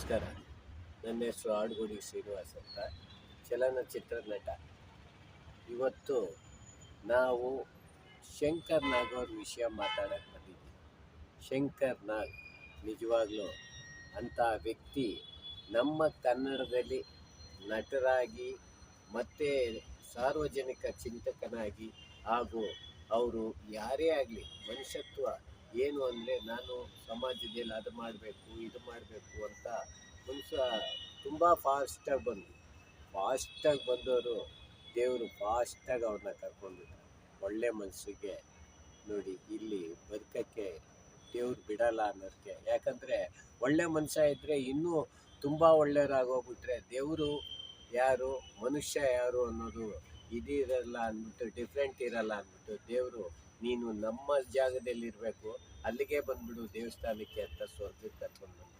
ನಮಸ್ಕಾರ. ನನ್ನ ಹೆಸರು ಆಡುಗೋಡಿ ಶ್ರೀನಿವಾಸ್ ಅಂತ. ಚಲನಚಿತ್ರ ನಟ. ಇವತ್ತು ನಾವು ಶಂಕರ್ ನಾಗ್ ಅವ್ರ ವಿಷಯ ಮಾತಾಡಕ್ಕೆ ಬಂದಿದ್ದೀವಿ ಶಂಕರ್ ನಾಗ್ ನಿಜವಾಗ್ಲೂ ಅಂಥ ವ್ಯಕ್ತಿ ನಮ್ಮ ಕನ್ನಡದಲ್ಲಿ ನಟರಾಗಿ ಮತ್ತು ಸಾರ್ವಜನಿಕ ಚಿಂತಕನಾಗಿ ಹಾಗೂ ಅವರು ಯಾರೇ ಆಗಲಿ ಮನುಷ್ಯತ್ವ ಏನು ಅಂದರೆ ನಾನು ಸಮಾಜದಲ್ಲಿ ಅದು ಮಾಡಬೇಕು, ಇದು ಮಾಡಬೇಕು ಅಂತ ಮನುಷ್ಯ ತುಂಬ ಫಾಸ್ಟಾಗಿ ಬಂದು ಫಾಸ್ಟಾಗಿ ಬಂದವರು ದೇವರು ಫಾಸ್ಟಾಗಿ ಅವ್ರನ್ನ ಕರ್ಕೊಂಡಿದ್ದರು ಒಳ್ಳೆ ಮನಸ್ಸಿಗೆ ನೋಡಿ, ಇಲ್ಲಿ ಬದುಕಕ್ಕೆ ದೇವ್ರು ಬಿಡಲ್ಲ ಅನ್ನೋದಕ್ಕೆ. ಯಾಕಂದರೆ ಒಳ್ಳೆ ಮನುಷ್ಯ ಇದ್ದರೆ ಇನ್ನೂ ತುಂಬ ಒಳ್ಳೆಯವರಾಗೋಗ್ಬಿಟ್ರೆ ದೇವರು ಯಾರು, ಮನುಷ್ಯ ಯಾರು ಅನ್ನೋದು ಇದಿರಲ್ಲ ಅಂದ್ಬಿಟ್ಟು ಡಿಫ್ರೆಂಟ್ ಇರಲ್ಲ ಅಂದ್ಬಿಟ್ಟು ದೇವರು, ನೀನು ನಮ್ಮ ಜಾಗದಲ್ಲಿ ಇರಬೇಕು ಅಲ್ಲಿಗೆ ಬಂದ್ಬಿಡು ದೇವಸ್ಥಾನಕ್ಕೆ ಅಂತ ಸ್ವರ್ಗಕ್ಕೆ ಕರ್ಕೊಂಡು ಬಂದ